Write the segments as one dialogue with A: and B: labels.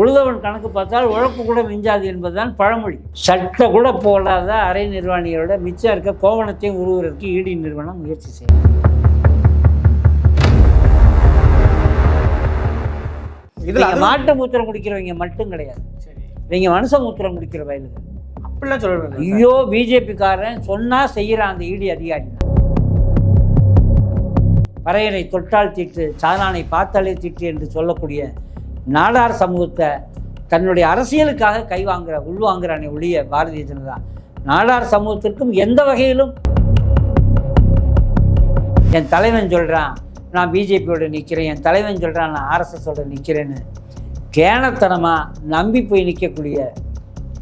A: உழுதவன் கணக்கு பார்த்தால் உழப்பு கூட மிஞ்சாது என்பதுதான் பழமொழி. சட்டை கூட போடாத அரை நிர்வாணியோட மிச்சம் இருக்க கோவணத்தையும் உருவதற்கு ஈடி நிறுவனம் முயற்சி செய்யும்.
B: இதுல
A: மாட்டு மூத்திரம் குடிக்கிறவங்க மட்டும் கிடையாது. இவங்க மனுஷ மூத்திரம் குடிக்கிற வயலுக்கு.
B: அப்படிலாம் சொல்ல
A: ஐயோ பிஜேபிக்காரன் சொன்னா செய்யறான் அந்த ஈடி அதிகாரி. பறையனை தொட்டால் தீட்டு சாதானை பார்த்தாலே தீட்டு என்று சொல்லக்கூடிய நாடார் சமூகத்தை தன்னுடைய அரசியலுக்காக கைவாங்குற உள்வாங்குறானே ஒழிய பாரதிய ஜனதா. நாடார் சமூகத்திற்கும் எந்த வகையிலும் என் தலைவன் சொல்கிறான் நான் பிஜேபியோட நிற்கிறேன் என் தலைவன் சொல்கிறான் நான் ஆர்எஸ்எஸோட நிற்கிறேன்னு கேனத்தனமாக நம்பி போய் நிற்கக்கூடிய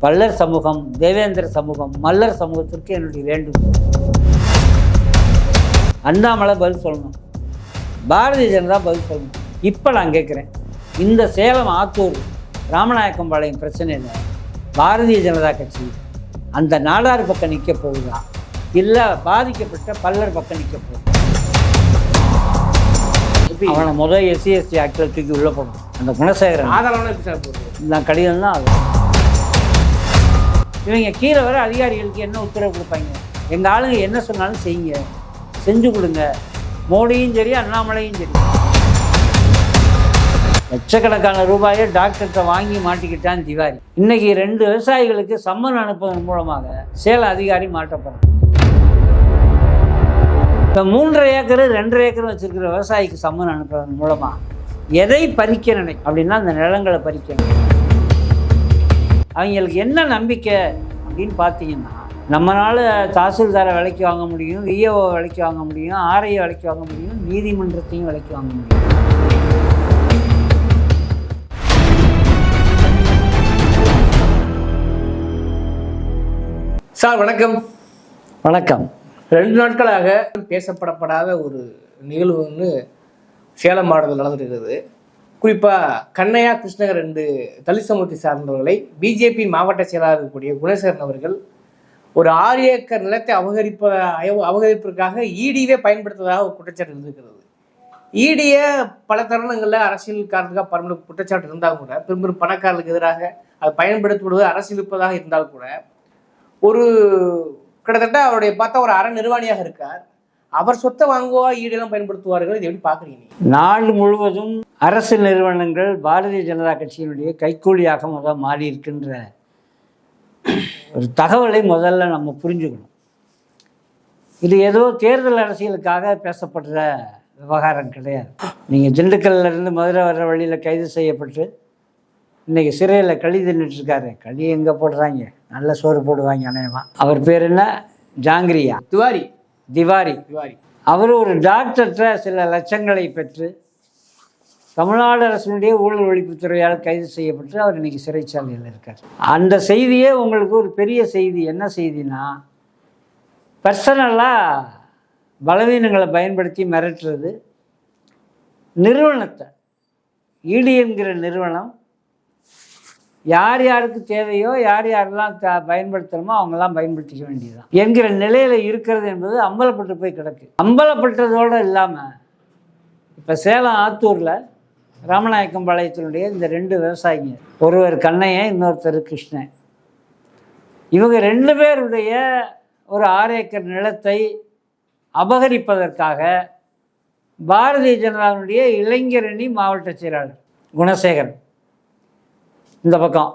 A: பல்லர் சமூகம் தேவேந்திர சமூகம் மல்லர் சமூகத்திற்கு என்னுடைய வேண்டுகோள். அண்ணாமலை பதில் சொல்லணும். பாரதிய ஜனதா பதில் சொல்லணும். இப்போ நான் கேட்குறேன் இந்த சேலம் ஆத்தூர் ராமநாயக்கம்பாளையம் பிரச்சனையில் பாரதிய ஜனதா கட்சி அந்த நாடார் பக்கம் நிற்க போகுதா? இல்லை பாதிக்கப்பட்ட பல்லர் பக்கம் நிற்க போகுதா? அவனை முதல் எஸ்சி எஸ்டி ஆக்டில் தூக்கி உள்ளே போகணும் அந்த குணசேகரன்.
B: போடுறது?
A: நான் கடிதம் தான் அது. இவங்க கீழே வர அதிகாரிகளுக்கு என்ன உத்தரவு கொடுப்பாங்க? எங்கள் ஆளுங்க என்ன சொன்னாலும் செய்யுங்க. செஞ்சு கொடுங்க. மோடியும் சரி அண்ணாமலையும் சரி. லட்சக்கணக்கான ரூபாயை டாக்டர்கிட்ட வாங்கி மாட்டிக்கிட்டான் திவாரி. இன்னைக்கு ரெண்டு விவசாயிகளுக்கு சம்மன் அனுப்புவதன் மூலமாக சேல அதிகாரி மாற்றப்படும். இப்போ மூன்றரை ஏக்கர் ரெண்டரை ஏக்கர் வச்சிருக்கிற விவசாயிக்கு சம்மன் அனுப்புவதன் மூலமாக எதை பறிக்க நினை அப்படின்னா அந்த நிலங்களை பறிக்க அவங்களுக்கு என்ன நம்பிக்கை அப்படின்னு பார்த்தீங்கன்னா நம்மளால் தாசில்தாரை விலைக்கு வாங்க முடியும் விஏஓ விலைக்கு வாங்க முடியும் ஆர்ஐ விலைக்கு வாங்க முடியும் நீதிமன்றத்தையும் விலைக்கு வாங்க முடியும்.
B: சார் வணக்கம்.
A: வணக்கம்.
B: ரெண்டு நாட்களாக பேசப்படப்படாத ஒரு நிகழ்வு வந்து சேலம் மாவட்டத்தில் நடந்திருக்கிறது குறிப்பாக கண்ணையா கிருஷ்ணகர் ரெண்டு தலித் சமூகத்தை சார்ந்தவர்களை பிஜேபி மாவட்ட செயலாளர் இருக்கக்கூடிய குணசேகரன் அவர்கள் ஒரு ஆறு ஏக்கர் நிலத்தை அபகரிப்ப அய- அபகரிப்பதற்காக ஈடியவே பயன்படுத்துவதாக ஒரு குற்றச்சாட்டு இருந்திருக்கிறது. ஈடிய பல தருணங்களில் அரசியல் காரணத்துக்காக பரம்பரை குற்றச்சாட்டு இருந்தால் கூட பெரும் பெரும் பணக்காரர்களுக்கு எதிராக அதை பயன்படுத்துவது அரசியலிப்பதாக இருந்தால் கூட ஒரு கிட்டத்தட்ட அவருடைய பார்த்தா ஒரு அற நிர்வாணியாக இருக்கார். அவர் சொத்தை வாங்குவா ஈடெல்லாம் பயன்படுத்துவார்கள் இது எப்படி பார்க்குறீங்க
A: நாடு முழுவதும் அரசு நிறுவனங்கள் பாரதிய ஜனதா கட்சியினுடைய கைக்கூலியாக முதல் மாறி இருக்கின்ற ஒரு தகவலை முதல்ல நம்ம புரிஞ்சுக்கணும். இது ஏதோ தேர்தல் அரசியலுக்காக பேசப்படுற விவகாரம் கிடையாது. நீங்கள் திண்டுக்கல்லிருந்து மதுரை வர்ற வழியில் கைது செய்யப்பட்டு இன்னைக்கு சிறையில் களி தின்னுட்டு இருக்காரு களி எங்கே போடுறாங்க? நல்ல சோறு போடுவாங்க அநேகமா. அவர் பேர் என்ன? ஜாங்கிரியா.
B: திவாரி.
A: திவாரி.
B: திவாரி.
A: அவர் ஒரு டாக்டர்கிட்ட சில லட்சங்களை பெற்று தமிழ்நாடு அரசினுடைய ஊழல் ஒழிப்புத்துறையால் கைது செய்யப்பட்டு அவர் இன்னைக்கு சிறைச்சாலையில் இருக்கார். அந்த செய்தியே உங்களுக்கு ஒரு பெரிய செய்தி. என்ன செய்தினா பர்சனலாக பலவீனங்களை பயன்படுத்தி மிரட்டுறது நிறுவனத்தை ஈடி என்கிற நிறுவனம் யார் யாருக்கு தேவையோ யார் யாரெல்லாம் த பயன்படுத்தணுமோ அவங்கெல்லாம் பயன்படுத்திக்க வேண்டியதுதான். என்கிற நிலையில் இருக்கிறது என்பது அம்பலப்பட்டு போய் கிடக்கு. அம்பலப்பட்டதோடு இல்லாமல் இப்போ சேலம் ஆத்தூரில் ராமநாயக்கம்பாளையத்தினுடைய இந்த ரெண்டு விவசாயிங்க ஒருவர் கண்ணையன் இன்னொருத்தர் கிருஷ்ணன். இவங்க ரெண்டு பேருடைய ஒரு ஆறு ஏக்கர் நிலத்தை அபகரிப்பதற்காக பாரதிய ஜனதாவினுடைய இளைஞரணி மாவட்ட செயலாளர் குணசேகரன். இந்த பக்கம்.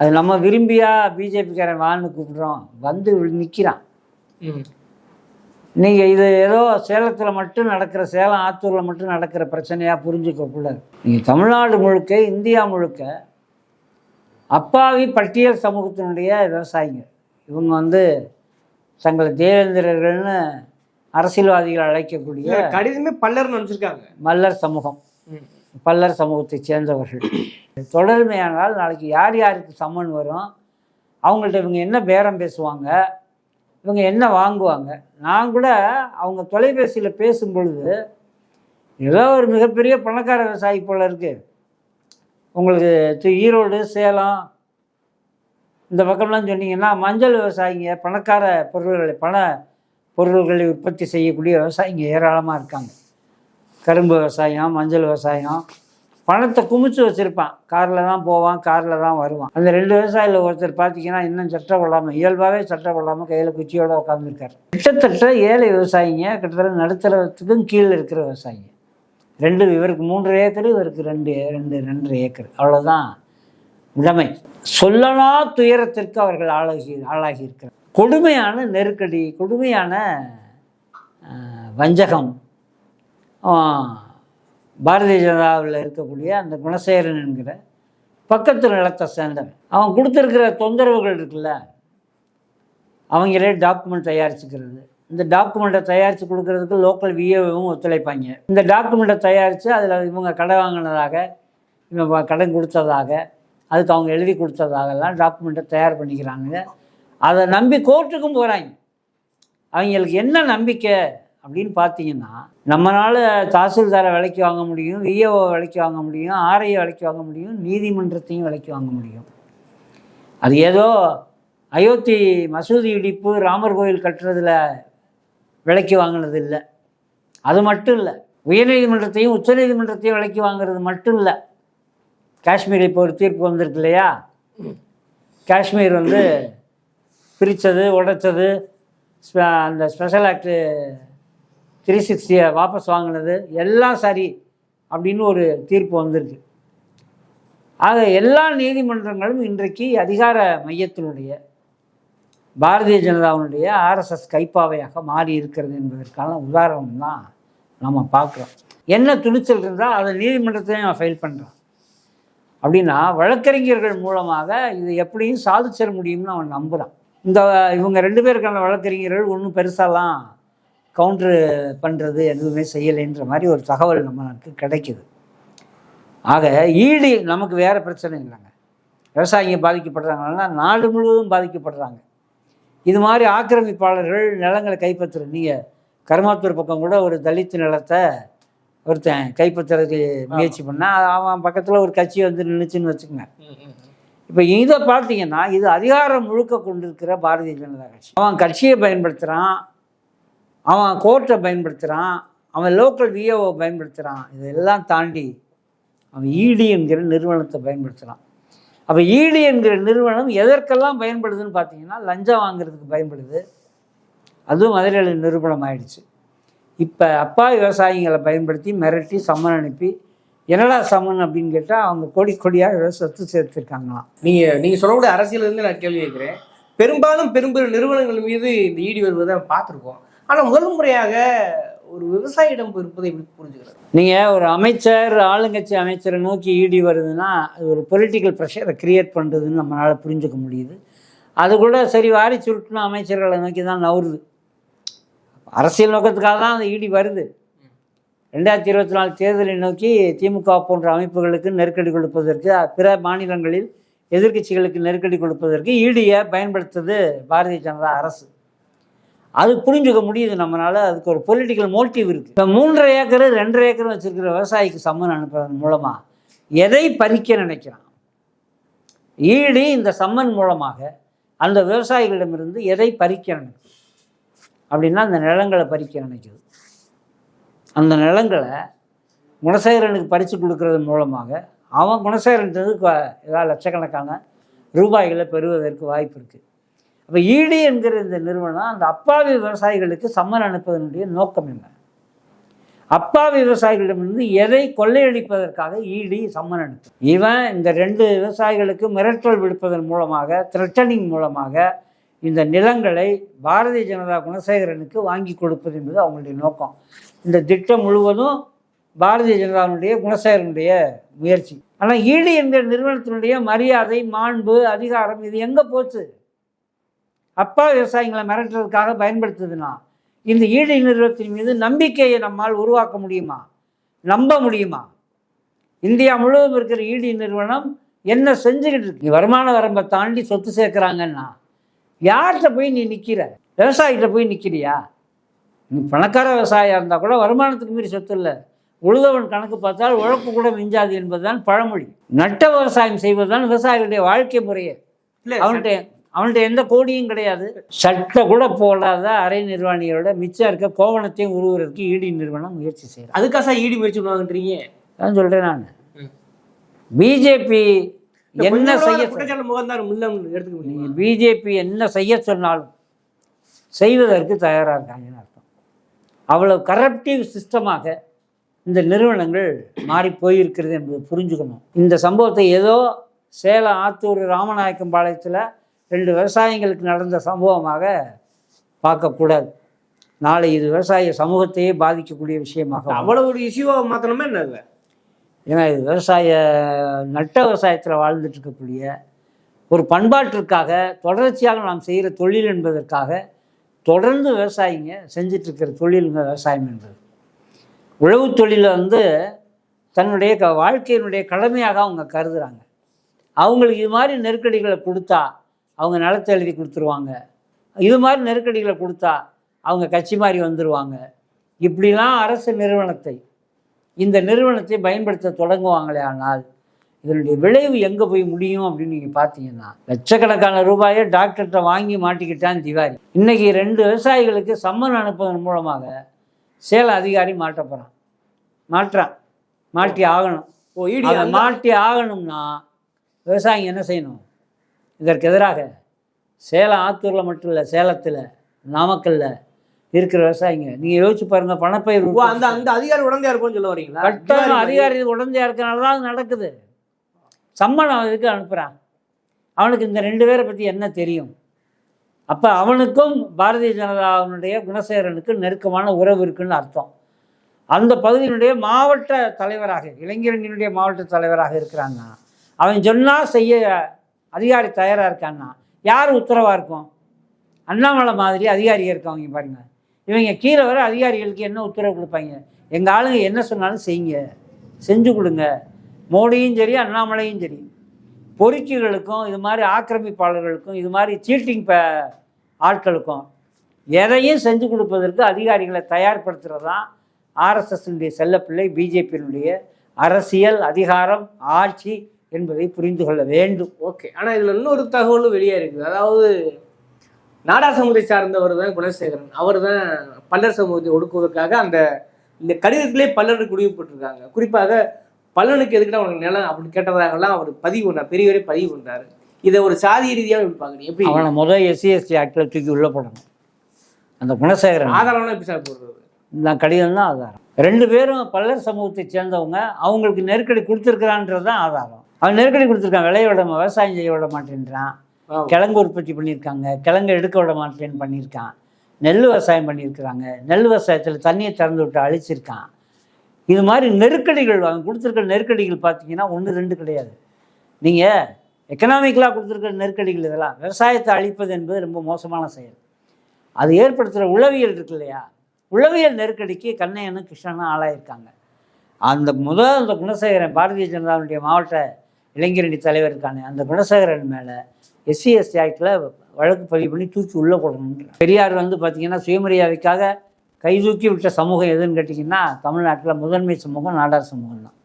A: அது நம்ம விரும்பியா பிஜேபிக்காரன் வான்னு கூப்பிடுறோம். வந்து நிற்கிறான். நீங்கள் இது ஏதோ சேலத்தில் மட்டும் நடக்கிற சேலம் ஆத்தூரில் மட்டும் நடக்கிற பிரச்சனையாக புரிஞ்சுக்க கூடாது நீங்கள் தமிழ்நாடு முழுக்க இந்தியா முழுக்க அப்பாவி பட்டியல் சமூகத்தினுடைய விவசாயிங்க. இவங்க வந்து தங்களை தேவேந்திரர்கள்னு அரசியல்வாதிகள் அழைக்கக்கூடிய
B: கடிதமே பல்லர் நினைச்சிருக்காங்க
A: மல்லர் சமூகம். பல்லர் சமூகத்தைச் சேர்ந்தவர்கள். தொடர்மையானால் நாளைக்கு யார் யாருக்கு சம்மன் வரும்? அவங்கள்ட்ட இவங்க என்ன பேரம் பேசுவாங்க? இவங்க என்ன வாங்குவாங்க? நான் கூட அவங்க தொலைபேசியில் பேசும் பொழுது ஏதோ ஒரு மிகப்பெரிய பணக்கார விவசாயி போல இருக்குது உங்களுக்கு ஈரோடு சேலம் இந்த பக்கம்லாம் சொன்னீங்கன்னா மஞ்சள் விவசாயிங்க பணக்கார பொருள்களை பண பொருள்களை உற்பத்தி செய்யக்கூடிய விவசாயிங்க ஏராளமாக இருக்காங்க. கரும்பு விவசாயம் மஞ்சள் விவசாயம் பணத்தை குமிச்சு வச்சுருப்பான். காரில் தான் போவான் காரில் தான் வருவான். அந்த ரெண்டு விவசாயியில் ஒருத்தர் பார்த்தீங்கன்னா இன்னும் சட்டை கொள்ளாமல் இயல்பாகவே சட்டை கொள்ளாமல் கையில் குச்சியோடு உட்காந்துருக்காரு கிட்டத்தட்ட ஏழை விவசாயிங்க கிட்டத்தட்ட நடுத்தரத்துக்கும் கீழே இருக்கிற விவசாயிங்க. ரெண்டு இவருக்கு மூன்று ஏக்கர் இவருக்கு ரெண்டு ரெண்டு ரெண்டரை ஏக்கர். அவ்வளோதான் நிலைமை. சொல்லனா துயரத்திற்கு அவர்கள் ஆளாகி ஆளாகி இருக்கிறார் கொடுமையான நெருக்கடி கொடுமையான வஞ்சகம். பாரதிய ஜனதாவில் இருக்கக்கூடிய அந்த குணசேகரன் என்கிற பக்கத்து நிலத்தை சேர்ந்தவன். அவன் கொடுத்துருக்கிற தொந்தரவுகள் இருக்குல்ல அவங்களே டாக்குமெண்ட் தயாரிச்சுக்கிறது. இந்த டாக்குமெண்ட்டை தயாரித்து கொடுக்கறதுக்கு லோக்கல் விஏவும் ஒத்துழைப்பாங்க. இந்த டாக்குமெண்ட்டை தயாரித்து அதில் இவங்க கடன் வாங்கினதாக இவங்க கடன் கொடுத்ததாக அதுக்கு அவங்க எழுதி கொடுத்ததாகலாம் டாக்குமெண்ட்டை தயார் பண்ணிக்கிறாங்க அதை நம்பி கோர்ட்டுக்கும் போகிறாங்க அவங்களுக்கு என்ன நம்பிக்கை? அப்படின்னு பார்த்தீங்கன்னா நம்மளால் தாசில்தாரை விலைக்கு வாங்க முடியும் விஏஓ விலைக்கு வாங்க முடியும் ஆர்ஐ விலைக்கு வாங்க முடியும் நீதிமன்றத்தையும் விலைக்கு வாங்க முடியும். அது ஏதோ அயோத்தி மசூதி இடிப்பு ராமர் கோயில் கட்டுறதுல விலைக்கு வாங்கினது இல்லை. அது மட்டும் இல்லை. உயர்நீதிமன்றத்தையும் உச்சநீதிமன்றத்தையும் விலைக்கு வாங்குறது மட்டும் இல்லை. காஷ்மீர் இப்போ ஒரு தீர்ப்பு வந்திருக்கு இல்லையா? காஷ்மீர் வந்து பிரித்தது உடைச்சது அந்த ஸ்பெஷல் ஆக்டு த்ரீ சிக்ஸ்டியை வாபஸ் வாங்கினது எல்லாம் சரி அப்படின்னு ஒரு தீர்ப்பு வந்திருக்கு. ஆக எல்லா நீதிமன்றங்களும் இன்றைக்கு அதிகார மையத்தினுடைய பாரதிய ஜனதாவினுடைய ஆர்எஸ்எஸ் கைப்பாவையாக மாறி இருக்கிறது என்பதற்கான உதாரணம் தான் நம்ம பார்க்குறோம். என்ன துணிச்சல் இருந்தால் அதை நீதிமன்றத்தையும் அவன் ஃபைல் பண்ணுறான் அப்படின்னா வழக்கறிஞர்கள் மூலமாக இது எப்படியும் சாதிச்சிட முடியும்னு அவன் நம்புகிறான் இந்த இவங்க ரெண்டு பேருக்கான வழக்கறிஞர்கள் ஒன்றும் பெருசாலாம் கவுண்ட்ரு பண்ணுறது எதுவுமே செய்யலைன்ற மாதிரி ஒரு தகவல் நமக்கு கிடைக்குது. ஆக ஈடு நமக்கு வேறு பிரச்சனை இல்லைங்க. விவசாயிங்க பாதிக்கப்படுறாங்கன்னா நாடு முழுவதும் பாதிக்கப்படுறாங்க. இது மாதிரி ஆக்கிரமிப்பாளர்கள் நிலங்களை கைப்பற்றுற நீங்கள் கருமாத்தூர் பக்கம் கூட ஒரு தலித் நிலத்தை ஒருத்தன் கைப்பற்றுறதுக்கு முயற்சி பண்ணால் அவன் பக்கத்தில் ஒரு கட்சி வந்து நின்றுச்சுன்னு வச்சுக்கோங்க. இப்போ இதை பார்த்தீங்கன்னா இது அதிகாரம் முழுக்க கொண்டிருக்கிற பாரதிய ஜனதா கட்சி. அவன் கட்சியை பயன்படுத்துகிறான் அவன் கோர்ட்டை பயன்படுத்துகிறான் அவன் லோக்கல் விஏஓ பயன்படுத்துகிறான் இதெல்லாம் தாண்டி அவன் இடி என்கிற நிறுவனத்தை பயன்படுத்துகிறான் அப்போ இடி என்கிற நிறுவனம் எதற்கெல்லாம் பயன்படுதுன்னு பார்த்தீங்கன்னா லஞ்சம் வாங்குறதுக்கு பயன்படுது. அதுவும் மதுரையில் நிரூபணம் ஆயிடுச்சு. இப்போ அப்பா விவசாயிகளை பயன்படுத்தி மிரட்டி சம்மன் அனுப்பி என்னடா சம்மன் அப்படின்னு கேட்டால் அவங்க கொடி கொடியாக சொத்து சேர்த்துருக்காங்களாம்.
B: நீங்கள் நீங்கள் சொல்லக்கூடிய அரசியலேருந்து நான் கேள்வி கேட்குறேன். பெரும்பாலும் பெரும்பெரும் நிறுவனங்கள் மீது இந்த ஈடி வருவதை பார்த்துருக்கோம். ஆனால் முதல் முறையாக ஒரு விவசாயியிடம் இருப்பதை எப்படி
A: நீங்கள் ஒரு அமைச்சர் ஆளுங்கட்சி அமைச்சரை நோக்கி ஈடி வருதுன்னா அது ஒரு பொலிட்டிக்கல் ப்ரெஷரை கிரியேட் பண்ணுறதுன்னு நம்மளால் புரிஞ்சுக்க முடியுது. அது கூட சரி வாரி சுருட்டின அமைச்சர்களை நோக்கி தான் நவருது அரசியல் நோக்கத்துக்காக தான் அந்த ஈடி வருது. ரெண்டாயிரத்தி இருபத்தி நாலு தேர்தலை நோக்கி திமுக போன்ற அமைப்புகளுக்கு நெருக்கடி கொடுப்பதற்கு பிற மாநிலங்களில் எதிர்க்கட்சிகளுக்கு நெருக்கடி கொடுப்பதற்கு ஈடியை பயன்படுத்துது பாரதிய ஜனதா அரசு. அது புரிஞ்சுக்க முடியுது நம்மளால அதுக்கு ஒரு பொலிட்டிக்கல் மோட்டிவ் இருக்குது இப்போ மூன்றரை ஏக்கர் ரெண்டரை ஏக்கர் வச்சிருக்கிற விவசாயிக்கு சம்மன் அனுப்புறதன் மூலமாக எதை பறிக்க நினைக்கிறான்? ஈடு இந்த சம்மன் மூலமாக அந்த விவசாயிகளிடமிருந்து எதை பறிக்க நினைக்குது அப்படின்னா அந்த நிலங்களை பறிக்க நினைக்குது அந்த நிலங்களை குணசேகரனுக்கு பறித்து கொடுக்கறதன் மூலமாக அவன் குணசேகரன்றது ஏதாவது லட்சக்கணக்கான ரூபாய்களை பெறுவதற்கு வாய்ப்பு இருக்குது அப்போ ஈடி என்கிற இந்த நிறுவனம் அந்த அப்பாவி விவசாயிகளுக்கு சம்மன் அனுப்புவதனுடைய நோக்கம் என்ன? அப்பாவி விவசாயிகளிடமிருந்து எதை கொள்ளையடிப்பதற்காக ஈடி சம்மன் அனுப்பு இவன் இந்த ரெண்டு விவசாயிகளுக்கு மிரட்டல் விடுப்பதன் மூலமாக த்ரெட்டனிங் மூலமாக இந்த நிலங்களை பாரதிய ஜனதா குணசேகரனுக்கு வாங்கி கொடுப்பது என்பது அவங்களுடைய நோக்கம். இந்த திட்டம் முழுவதும் பாரதிய ஜனதாவினுடைய குணசேகரனுடைய முயற்சி. ஆனால் ஈடி என்கிற நிறுவனத்தினுடைய மரியாதை மாண்பு அதிகாரம் இது எங்கே போச்சு? அப்பா விவசாயிகளை மிரட்டுறதுக்காக பயன்படுத்துதுன்னா இந்த ஈடு நிறுவனத்தின் மீது நம்பிக்கையை நம்மால் உருவாக்க முடியுமா? நம்ப முடியுமா? இந்தியா முழுவதும் இருக்கிற ஈடி நிறுவனம் என்ன செஞ்சுக்கிட்டு இருக்கு? வருமான வரம்பை தாண்டி சொத்து சேர்க்குறாங்கன்னா யார்கிட்ட போய் நீ நிற்கிற விவசாயிகிட்ட போய் நிற்கிறியா நீ பணக்கார விவசாயியாக இருந்தால் கூட வருமானத்துக்கு மீறி சொத்து இல்லை. உழுதவன் கணக்கு பார்த்தால் உழப்பு கூட மிஞ்சாது என்பதுதான் பழமொழி. நட்ட விவசாயம் செய்வதுதான் விவசாயிகளுடைய வாழ்க்கை முறையே.
B: இல்ல
A: அவன்கிட்ட அவன்கிட்ட எந்த கோடியும் கிடையாது. சட்டை கூட போடாத அரை நிர்வாணிகளோட மிச்சம் இருக்க கோவணத்தையும் உருவுறதுக்கு ஈடி நிறுவனம் முயற்சி செய்கிறான்
B: அதுக்காக சார் ஈடி முயற்சி பண்ணுவாங்கன்றீங்க?
A: அதான் சொல்கிறேன் நான். பிஜேபி என்ன செய்ய நீங்கள் பிஜேபி என்ன செய்ய சொன்னாலும் செய்வதற்கு தயாராக இருக்காங்கன்னு அர்த்தம். அவ்வளவு கரப்டிவ் சிஸ்டமாக இந்த நிறுவனங்கள் மாறி போயிருக்கிறது என்பதை புரிஞ்சுக்கணும். இந்த சம்பவத்தை ஏதோ சேலம் ஆத்தூர் ராமநாயக்கம் பாளையத்தில் ரெண்டு விவசாயிங்களுக்கு நடந்த சம்பவமாக பார்க்கக்கூடாது. நாளை இது விவசாய சமூகத்தையே பாதிக்கக்கூடிய விஷயமாக வரும்.
B: அவ்வளவு ஒரு இஷ்யூவா மாத்தணுமே என்ன இல்ல
A: ஏன்னா இது விவசாய நட்ட விவசாயத்தில் வாழ்ந்துட்டு இருக்கக்கூடிய ஒரு பண்பாட்டிற்காக தொடர்ச்சியாக நாம் செய்கிற தொழில் என்பதற்காக தொடர்ந்து விவசாயிங்க செஞ்சுட்டு இருக்கிற தொழிலுங்க விவசாயம் என்பது. உழவு தொழிலை வந்து தன்னுடைய க வாழ்க்கையினுடைய கடமையாக அவங்க கருதுகிறாங்க அவங்களுக்கு இது மாதிரி நெருக்கடிகளை கொடுத்தா அவங்க நிலத்தை எழுதி கொடுத்துருவாங்க. இது மாதிரி நெருக்கடிகளை கொடுத்தா அவங்க கட்சி மாதிரி வந்துடுவாங்க இப்படிலாம் அரசு நிறுவனத்தை இந்த நிறுவனத்தை பயன்படுத்த தொடங்குவாங்களே ஆனால் இதனுடைய விளைவு எங்கே போய் முடியும் அப்படின்னு நீங்கள் பார்த்தீங்கன்னா லட்சக்கணக்கான ரூபாயை டாக்டர்கிட்ட வாங்கி மாட்டிக்கிட்டான் திவாரி. இன்னைக்கு ரெண்டு விவசாயிகளுக்கு சம்மன் அனுப்புவதன் மூலமாக சேல அதிகாரி மாட்ட போகிறான் மாட்டுறான். மாட்டி ஆகணும்.
B: ஓ இடி
A: அதை மாட்டி ஆகணும்னா விவசாயிங்க என்ன செய்யணும்? இதற்கு எதிராக சேலம் ஆத்தூரில் மட்டும் இல்லை சேலத்தில் நாமக்கல்ல இருக்கிற விவசாயிங்க. நீங்கள் யோசிச்சு பாருங்க பணப்பயிர்
B: அந்த அந்த அதிகாரி உடந்தையா இருக்கும்னு சொல்ல வரீங்களா?
A: கட்டாயம் அதிகாரி உடந்தையா இருக்கனால தான் அது நடக்குது. சம்மன் அவன் எதுக்கு அனுப்புகிறான் அவனுக்கு இந்த ரெண்டு பேரை பற்றி என்ன தெரியும்? அப்போ அவனுக்கும் பாரதிய ஜனதாவினுடைய குணசேகரனுக்கு நெருக்கமான உறவு இருக்குன்னு அர்த்தம். அந்த பகுதியினுடைய மாவட்ட தலைவராக இளைஞரணியினுடைய மாவட்ட தலைவராக இருக்கிறான்னா அவன் சொன்னால் செய்ய அதிகாரி தயாராக இருக்கான்னா யார் உத்தரவாக இருக்கும்? அண்ணாமலை மாதிரி அதிகாரிகள் இருக்கவங்க பாருங்க. இவங்க கீழே வர அதிகாரிகளுக்கு என்ன உத்தரவு கொடுப்பாங்க? எங்கள் ஆளுங்க என்ன சொன்னாலும் செய்யுங்க. செஞ்சு கொடுங்க. மோடியும் சரி அண்ணாமலையும் சரி. பொறுக்கிகளுக்கும் இது மாதிரி ஆக்கிரமிப்பாளர்களுக்கும் இது மாதிரி சீட்டிங் ப ஆட்களுக்கும் எதையும் செஞ்சு கொடுப்பதற்கு அதிகாரிகளை தயார்படுத்துகிறது தான் ஆர்எஸ்எஸ்னுடைய செல்லப்பிள்ளை பிஜேபியினுடைய அரசியல் அதிகாரம் ஆட்சி என்பதை புரிந்து கொள்ள வேண்டும்.
B: ஓகே ஆனா இதுல இன்னொரு தகவலும் வெளியே இருக்குது. அதாவது நாடார் சமூகத்தை சார்ந்தவர் தான் குணசேகரன் அவர் தான் பல்லர் சமூகத்தை ஒடுக்குவதற்காக அந்த இந்த கடிதத்திலே பல்லருக்கு குடிவுபட்டிருக்காங்க குறிப்பாக பல்லனுக்கு எதுக்குடா உனக்கு நிலம் அப்படின்னு கேட்டதாகலாம் அவர் பதிவு பண்ணார் பெரியவரே பதிவு பண்றாரு. இதை ஒரு சாதிய ரீதியாக எப்படி பாக்குறீங்க எப்படி?
A: அவனை முதல் எஸ்சி எஸ்டி ஆக்டில் தூக்கி உள்ளே போடணும். அந்த குணசேகரன்
B: ஆதாரம்லாம் எப்படி சார் போடுறது?
A: நான் கடிதம் தான் ஆதாரம். ரெண்டு பேரும் பல்லர் சமூகத்தை சேர்ந்தவங்க அவங்களுக்கு நெருக்கடி கொடுத்துருக்குறான்றது தான் ஆதாரம். அவன் நெருக்கடி கொடுத்துருக்கான் விளைய விட விவசாயம் செய்ய விட மாட்டேன்றான். கிழங்கு உற்பத்தி பண்ணியிருக்காங்க. கிழங்கு எடுக்க விட மாட்டேன்னு பண்ணியிருக்கான். நெல் விவசாயம் பண்ணியிருக்கிறாங்க. நெல் விவசாயத்தில் தண்ணியை திறந்து விட்டு அழிச்சிருக்கான். இது மாதிரி நெருக்கடிகள் அவன் கொடுத்துருக்க நெருக்கடிகள் பார்த்தீங்கன்னா ஒன்று ரெண்டு கிடையாது. நீங்கள் எக்கனாமிக்கலாக கொடுத்துருக்க நெருக்கடிகள் இதெல்லாம் விவசாயத்தை அழிப்பது என்பது ரொம்ப மோசமான செயல். அது ஏற்படுத்துகிற உளவியல் இருக்கு இல்லையா? உளவியல் நெருக்கடிக்கு கண்ணையனும் கிருஷ்ணனும் ஆளாயிருக்காங்க. அந்த முதல் அந்த குணசேகரன் பாரதிய ஜனதாவுடைய மாவட்ட இளைஞரணி தலைவர் இருக்கானே அந்த குணசேகரன் மேலே எஸ்சி எஸ்டி ஆக்டில் வழக்கு பதிவு பண்ணி தூக்கி உள்ளே போடணுன்ற பெரியார் வந்து பார்த்திங்கன்னா சுயமரியாதைக்காக கை தூக்கி விட்ட சமூகம் எதுன்னு கேட்டிங்கன்னா தமிழ்நாட்டில் முதன்மை சமூகம் நாடார் சமூகம் தான்.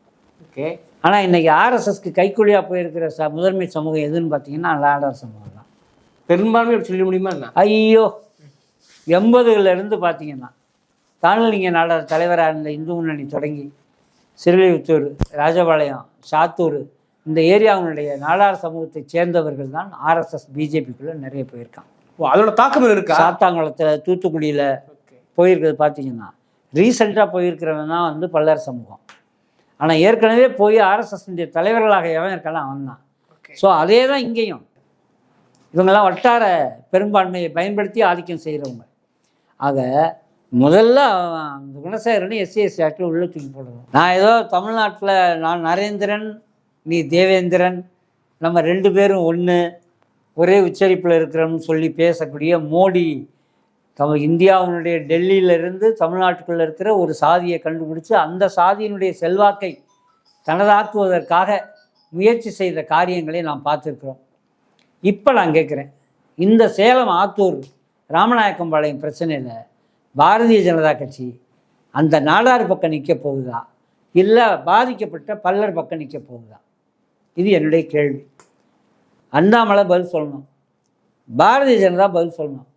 B: ஓகே.
A: ஆனால் இன்றைக்கி ஆர்எஸ்எஸ்க்கு கைக்கூலியாக போயிருக்கிற ச முதன்மை சமூகம் எதுன்னு பார்த்தீங்கன்னா நாடார் சமூகம் தான்.
B: பெரும்பான்மை சொல்ல முடியுமா
A: ஐயோ! எண்பதுகளில் இருந்து பார்த்தீங்கன்னா தானலிங்க நாடார் தலைவராக இருந்த இந்து முன்னணி தொடங்கி சிறுலிபுத்தூர் ராஜபாளையம் சாத்தூர் இந்த ஏரியாவினுடைய நாடார் சமூகத்தைச் சேர்ந்தவர்கள் தான் ஆர்எஸ்எஸ் பிஜேபிக்குள்ளே நிறைய போயிருக்காங்க.
B: ஓ அதோட தாக்கம் இருக்கா?
A: சாத்தாங்குளத்தில் தூத்துக்குடியில் போயிருக்கிறது பார்த்தீங்கன்னா ரீசெண்டாக போயிருக்கிறவன் தான் வந்து பல்லர் சமூகம். ஆனால் ஏற்கனவே போய் ஆர்எஸ்எஸ்னுடைய தலைவர்களாக எவன் இருக்கானோ அவன் தான். ஸோ அதே தான் இங்கேயும். இவங்கெல்லாம் வட்டார பெரும்பான்மையை பயன்படுத்தி ஆதிக்கம் செய்கிறவங்க ஆக முதல்ல அந்த குணசேகரனை எஸ்சி எஸ்சி ஆக்டில் உள்ளே தூக்கி போடணும் நான் ஏதோ தமிழ்நாட்டில் நான் நரேந்திரன் நீ தேவேந்திரன் நம்ம ரெண்டு பேரும் ஒன்று ஒரே உச்சரிப்பில் இருக்கிறோம்னு சொல்லி பேசக்கூடிய மோடி தம இந்தியாவினுடைய டெல்லியிலிருந்து தமிழ்நாட்டுக்குள்ளே இருக்கிற ஒரு சாதியை கண்டுபிடிச்சு அந்த சாதியினுடைய செல்வாக்கை தனதாக்குவதற்காக முயற்சி செய்த காரியங்களை நாம் பார்த்துருக்குறோம். இப்போ நான் கேட்குறேன் இந்த சேலம் ஆத்தூர் ராமநாயக்கம்பாளையம் பிரச்சனையில் பாரதிய ஜனதா கட்சி அந்த நாடார் பக்கம் நிற்க போகுதா? இல்லை பாதிக்கப்பட்ட பல்லர் பக்கம் நிற்க போகுதா? இது என்னுடைய கேள்வி. அண்ணாமலை பதில் சொல்லணும். பாரதிய ஜனதா பதில் சொல்லணும்.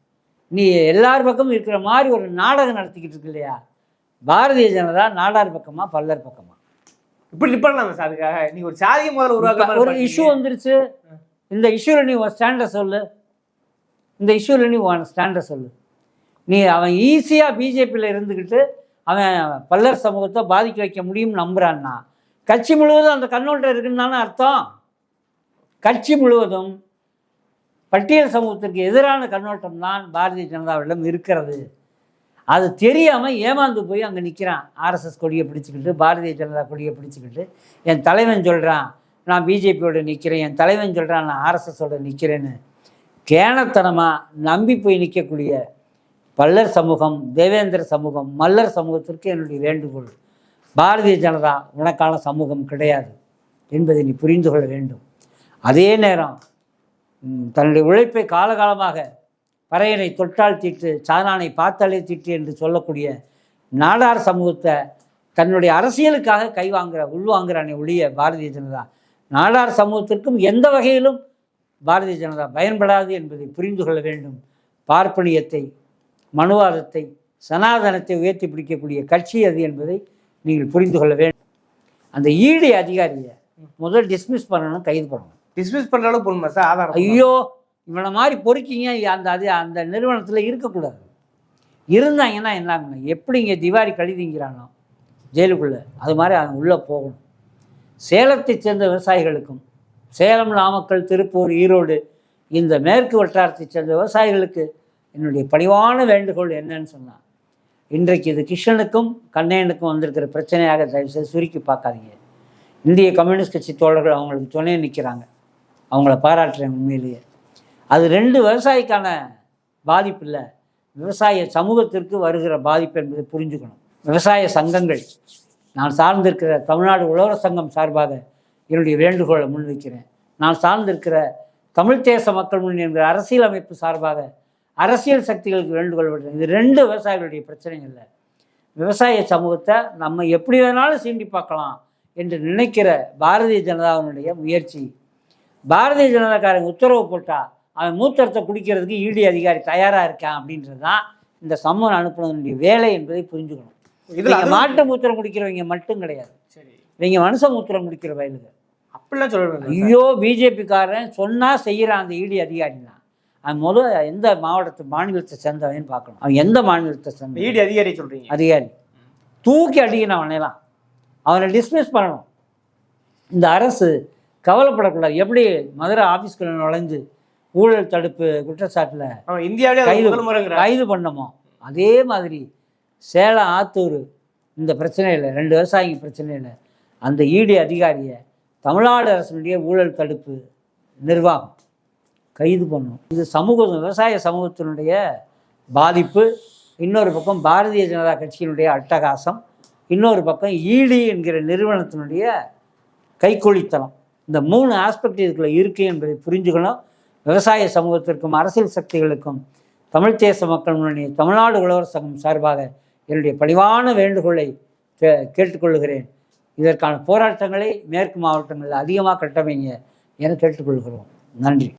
A: நீ எல்லார் பக்கமும் இருக்கிற மாதிரி ஒரு நாடகம் நடத்திக்கிட்டு இருக்கு இல்லையா? பாரதிய ஜனதா நாடார் பக்கமா பல்லர் பக்கமா?
B: இப்படி நிப்பாடலாமா சார் அதுக்காக. நீங்க ஒரு சாதிய முதல்ல உருவாக்க
A: ஒரு இஷ்யூ வந்துருச்சு. இந்த இஷ்யூவில் நீ உன் ஸ்டாண்டை சொல்லு. இந்த இஷ்யூவில் நீ உன் ஸ்டாண்டை சொல்லு. நீ அவன் ஈஸியாக பிஜேபியில் இருந்துக்கிட்டு அவன் பல்லர் சமூகத்தை பாதிக்க வைக்க முடியும்னு நம்புறான்னா கட்சி முழுவதும் அந்த கண்ணோட்டம் இருக்குன்னு தானே அர்த்தம்? கட்சி முழுவதும் பட்டியல் சமூகத்திற்கு எதிரான கண்ணோட்டம் தான் பாரதிய ஜனதாவிடம் இருக்கிறது. அது தெரியாமல் ஏமாந்து போய் அங்கே நிற்கிறான் ஆர்எஸ்எஸ் கொடியை பிடிச்சிக்கிட்டு பாரதிய ஜனதா கொடியை பிடிச்சிக்கிட்டு என் தலைவன் சொல்கிறான் நான் பிஜேபியோட நிற்கிறேன் என் தலைவன் சொல்கிறான் நான் ஆர்எஸ்எஸோட நிற்கிறேன்னு கேணத்தனமாக நம்பி போய் நிற்கக்கூடிய பல்லர் சமூகம் தேவேந்திர சமூகம் மல்லர் சமூகத்திற்கு என்னுடைய வேண்டுகோள். பாரதிய ஜனதா உனக்கான சமூகம் கிடையாது என்பதை நீ புரிந்து கொள்ள வேண்டும். அதே நேரம் தன்னுடைய உழைப்பை காலகாலமாக பறையனை தொட்டால் தீட்டு சாதானை பார்த்தாலே தீட்டு என்று சொல்லக்கூடிய நாடார் சமூகத்தை தன்னுடைய அரசியலுக்காக கை வாங்குற உள்வாங்குறானே ஒழிய பாரதிய ஜனதா. நாடார் சமூகத்திற்கும் எந்த வகையிலும் பாரதிய ஜனதா பயன்படாது என்பதை புரிந்து கொள்ள வேண்டும். பார்ப்பனியத்தை மனுவாதத்தை சனாதனத்தை உயர்த்தி பிடிக்கக்கூடிய கட்சி அது என்பதை நீங்கள் புரிந்து கொள்ள வேண்டும். அந்த ஈடி அதிகாரியை முதல் டிஸ்மிஸ் பண்ணணும் கைது பண்ணணும்.
B: டிஸ்மிஸ் பண்ற அளவுக்கு போகணுமா சார் ஆதாரம்
A: ஐயோ இவனை மாதிரி பொறுக்கிங்க அந்த அது அந்த நிறுவனத்தில் இருக்கக்கூடாது. இருந்தாங்கன்னா என்ன எப்படி இங்கே திவாரி கழுதிங்கிறானோ ஜெயிலுக்குள்ளே அது மாதிரி அவன் உள்ளே போகணும். சேலத்தைச் சேர்ந்த விவசாயிகளுக்கும் சேலம் நாமக்கல் திருப்பூர் ஈரோடு இந்த மேற்கு வட்டாரத்தைச் சேர்ந்த விவசாயிகளுக்கு என்னுடைய பணிவான வேண்டுகோள் என்னன்னு சொன்னான் இன்றைக்கு இது கிருஷ்ணனுக்கும் கண்ணையனுக்கும் வந்திருக்கிற பிரச்சனையாக தயவுசெய்து சுருக்கி பார்க்காதீங்க. இந்திய கம்யூனிஸ்ட் கட்சி தோழர்கள் அவங்களுக்கு துணை நிற்கிறாங்க. அவங்கள பாராட்டுறேன் உண்மையிலேயே. அது ரெண்டு விவசாயிக்கான பாதிப்பு இல்லை. விவசாய சமூகத்திற்கு வருகிற பாதிப்பு என்பதை புரிஞ்சுக்கணும். விவசாய சங்கங்கள் நான் சார்ந்திருக்கிற தமிழ்நாடு உழவர் சங்கம் சார்பாக என்னுடைய வேண்டுகோளை முன்வைக்கிறேன். நான் சார்ந்திருக்கிற தமிழ் தேச மக்கள் முன்னணி என்கிற அரசியலமைப்பு சார்பாக அரசியல் சக்திகளுக்கு வேண்டுகோள் விடுறேன். இது ரெண்டு விவசாயிகளுடைய பிரச்சனை இல்லை. விவசாய சமூகத்தை நம்ம எப்படி வேணாலும் சீண்டி பார்க்கலாம் என்று நினைக்கிற பாரதிய ஜனதாவினுடைய முயற்சி. பாரதிய ஜனதாக்காரங்க உத்தரவு போட்டா அவன் மூத்தரத்தை குடிக்கிறதுக்கு ஈடி அதிகாரி தயாராக இருக்கான் அப்படின்றது தான் இந்த சம்மன் அனுப்புனதனுடைய வேலை என்பதை புரிஞ்சுக்கணும்.
B: இதுல
A: மாட்டு மூத்திரம் குடிக்கிறவங்க மட்டும் கிடையாது.
B: சரி.
A: இவங்க மனுஷ மூத்திரம் குடிக்கிற வயலுங்க
B: அப்படிலாம் சொல்ல
A: ஐயோ பிஜேபிக்காரன் சொன்னால் செய்கிறான் அந்த ஈடி அதிகாரினா அவன் முதல் எந்த மாவட்டத்து மாநிலத்தை சேர்ந்தவன் பார்க்கணும். அவன் எந்த மாநிலத்தை சேர்ந்த
B: ஈடி அதிகாரி சொல்றீங்க.
A: அதிகாரி. தூக்கி அடிக்கணும் அவனையெல்லாம் அவனை டிஸ்மிஸ் பண்ணணும். இந்த அரசு கவலைப்படக்கூடாது. எப்படி மதுரை ஆஃபீஸ்குள்ள நுழைஞ்சு ஊழல் தடுப்பு குற்றச்சாட்டில்
B: இந்தியாவிலே
A: கைது கைது பண்ணமோ? அதே மாதிரி சேலம் ஆத்தூர் இந்த பிரச்சனையில் ரெண்டு விவசாயிங்க பிரச்சனையில் அந்த ஈடி அதிகாரியை தமிழ்நாடு அரசினுடைய ஊழல் தடுப்பு நிர்வாகம் கைது பண்ணும். இது சமூக விவசாய சமூகத்தினுடைய பாதிப்பு. இன்னொரு பக்கம் பாரதிய ஜனதா கட்சியினுடைய அட்டகாசம். இன்னொரு பக்கம் ஈடி என்கிற நிறுவனத்தினுடைய கைக்கூலித்தனம் இந்த மூணு ஆஸ்பெக்ட் இதுக்குள்ளே இருக்குது என்பதை புரிஞ்சுக்கணும். விவசாய சமூகத்திற்கும் அரசியல் சக்திகளுக்கும் தமிழ் தேச மக்கள் முன்னணி தமிழ்நாடு உழவர் சங்கம் சார்பாக என்னுடைய பணிவான வேண்டுகோளை கே- கேட்டுக்கொள்கிறேன் இதற்கான போராட்டங்களை மேற்கு மாவட்டங்களில் அதிகமாக கட்டமைங்க என கேட்டுக்கொள்கிறோம். நன்றி.